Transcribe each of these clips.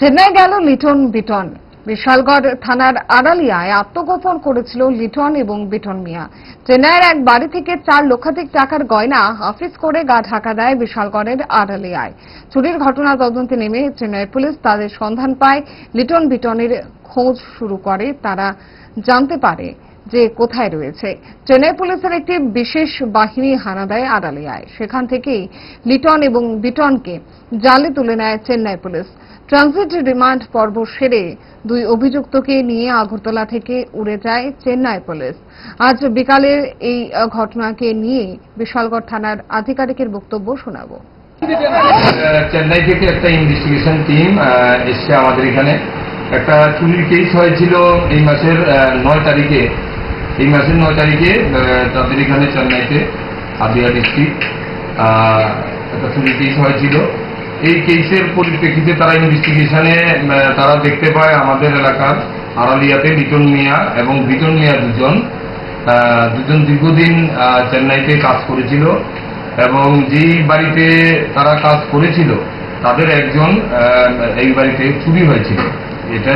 চেন্নাই গেল লিটন বিটন। বিশালগড় থানার আড়ালিয়ায় আত্মগোপন করেছিল লিটন এবং বিটন মিয়া। চেন্নাইয়ের এক বাড়ি থেকে চার লক্ষাধিক টাকার গয়না হাফিজ করে গা ঢাকা দেয় বিশালগড়ের আড়ালিয়ায়। চুরির ঘটনা তদন্তে নেমে চেন্নাই পুলিশ তাদের সন্ধান পায় লিটন বিটনের খোঁজ শুরু করে। তারা জানতে পারে যে কোথায় রয়েছে। চেন্নাই পুলিশের একটি বিশেষ বাহিনী হানা দেয় আড়ালিয়ায় সেখান থেকেই লিটন এবং বিটনকে জালে তুলে নেয় চেন্নাই পুলিশ। ট্রানজিট রিমান্ড পর্ব সেরে দুই অভিযুক্তকে নিয়ে আগরতলা থেকে উড়ে যায় চেন্নাই পুলিশ। আজ বিকালে এই ঘটনাকে নিয়ে বিশালগড় থানার আধিকারিকের বক্তব্য শোনাবো। চেন্নাই থেকে একটা ইনভেস্টিগেশন টিম এসছে আমাদের এখানে। একটা চুরির কেস হয়েছিল এই মাসের নয় তারিখে। এই মাসের নয় তারিখে তাদের এখানে চেন্নাইতে আদিয়া ডিস্ট্রিক্ট একটা কেস হয়েছিল। এই কেসের পরিপ্রেক্ষিতে তারা ইনভেস্টিগেশনে তারা দেখতে পায় আমাদের এলাকার আড়ালিয়াতে লিটন মিয়া এবং বিটন মিয়া দুজন দুজন দীর্ঘদিন চেন্নাইতে কাজ করেছিল এবং যেই বাড়িতে তারা কাজ করেছিল, তাদের একজন এই বাড়িতে চুরি হয়েছিল। এটা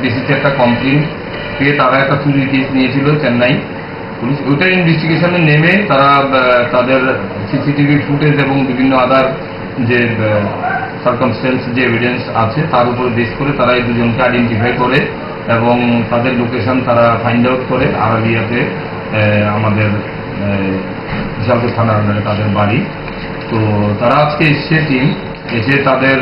বেসিসে একটা কমপ্লেন পেয়ে তারা একটা চুরির কেস নিয়েছিল চেন্নাই পুলিশ। ওইটা ইনভেস্টিগেশনে নেমে তারা তাদের সিসিটিভি ফুটেজ এবং বিভিন্ন আদার যে সার্কামস্টেন্স যে এভিডেন্স আছে তার উপর বেস করে তারা এই দুজনকে আইডেন্টিফাই করে এবং তাদের লোকেশন তারা ফাইন্ড আউট করে। আড়ালিয়াতে আহ, আমাদের বিশালপুর থানার আন্ডারে তাদের বাড়ি। তো তারা আজকে এসছে টিম এসে তাদের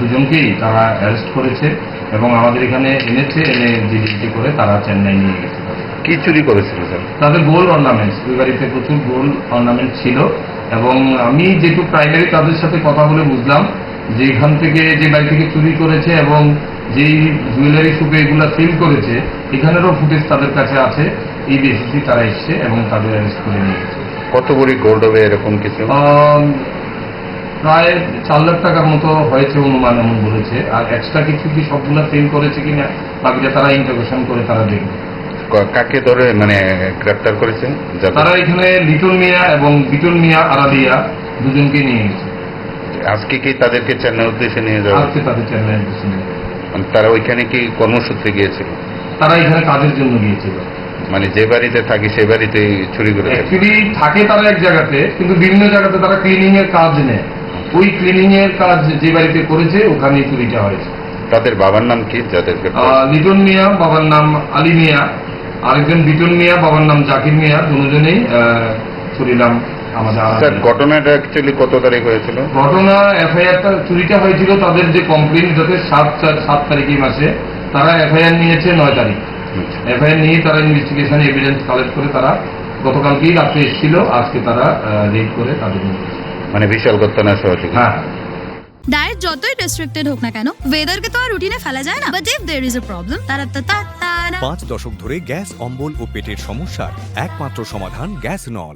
দুজনকেই তারা অ্যারেস্ট করেছে। এবং আমাদের এখানে এনেছে এনে জিডিটি করে তারা চেন্নাই নিয়ে গেছে। কি চুরি করেছিল স্যার? তাদের গোল্ড অর্নামেন্টস ওই বাড়িতে প্রচুর গোল্ড অর্নামেন্ট ছিল। এবং আমি যেটু প্রাইমারি তাদের সাথে কথা বলে বুঝলাম যে এখান থেকে যে বাড়ি থেকে চুরি করেছে এবং যেই জুয়েলারি শপে এগুলো সেল করেছে এখানেরও ফুটেজ তাদের কাছে আছে। এই বেসিসে তারা এসছে এবং তাদের অ্যারেস্ট করে নিয়ে গেছে। কত বড়ি গোল্ড হবে এরকম কিছু? প্রায় চার লাখ টাকার মতো হয়েছে অনুমান এমন বলেছে। আর এক্সট্রা কিছু কি সবগুলা সেল করেছে কিনা বাকিটা তারা ইন্টারভেশন করে তারা দেখবে। কাকে ধরে মানে গ্রেপ্তার করেছে তারা এখানে লিটন মিয়া এবং বিটন মিয়া আরাদিয়া দুজনকে নিয়ে গেছে আজকে কি তাদেরকে চেন্নাই উদ্দেশ্যে নিয়ে যাওয়া আজকে তাদের চেন্নাই উদ্দেশ্যে নিয়ে। মানে তারা ওইখানে কি কর্মসূত্রে গিয়েছিল? তারা এখানে কাজের জন্য গিয়েছিল। মানে যে বাড়িতে থাকি সে বাড়িতে চুরি করে থাকে। তারা এক জায়গাতে কিন্তু বিভিন্ন জায়গাতে তারা ক্লিনিং এর কাজ নেয়। ওই ক্লিনিং এর কাজ যে বাড়িতে করেছে ওখানেই চুরিটা হয়েছে। তাদের বাবার নাম কি? যাদেরকে লিটন মিয়া বাবার নাম আলী মিয়া। আরেকজন বিটন মিয়া বাবার নাম জাকির মিয়া দুজনেই চুরিলাম আমাদের ঘটনাটা অ্যাকচুয়ালি কত তারিখ হয়েছিল? ঘটনা এফআইআরটা চুরিটা হয়েছিল তাদের যে কমপ্লেন যাতে সাত চার সাত মাসে তারা এফআইআর নিয়েছে নয় তারিখ। এফআইআর নিয়ে তারা ইনভেস্টিগেশন এভিডেন্স কালেক্ট করে তারা গতকালকেই রাত্রে এসেছিল আজকে তারা রেড করে তাদের নিয়ে। মানে বিশাল ঘটনা সহযোগী হ্যাঁ ডায়েট যতই রেস্ট্রিক্টেড হোক না কেন ওয়েদারকে তো আর রুটিনে ফেলা যায় না। But if there is a problem তারা তা তা পাঁচ দশক ধরে গ্যাস অম্বল ও পেটের সমস্যার একমাত্র সমাধান গ্যাস নল।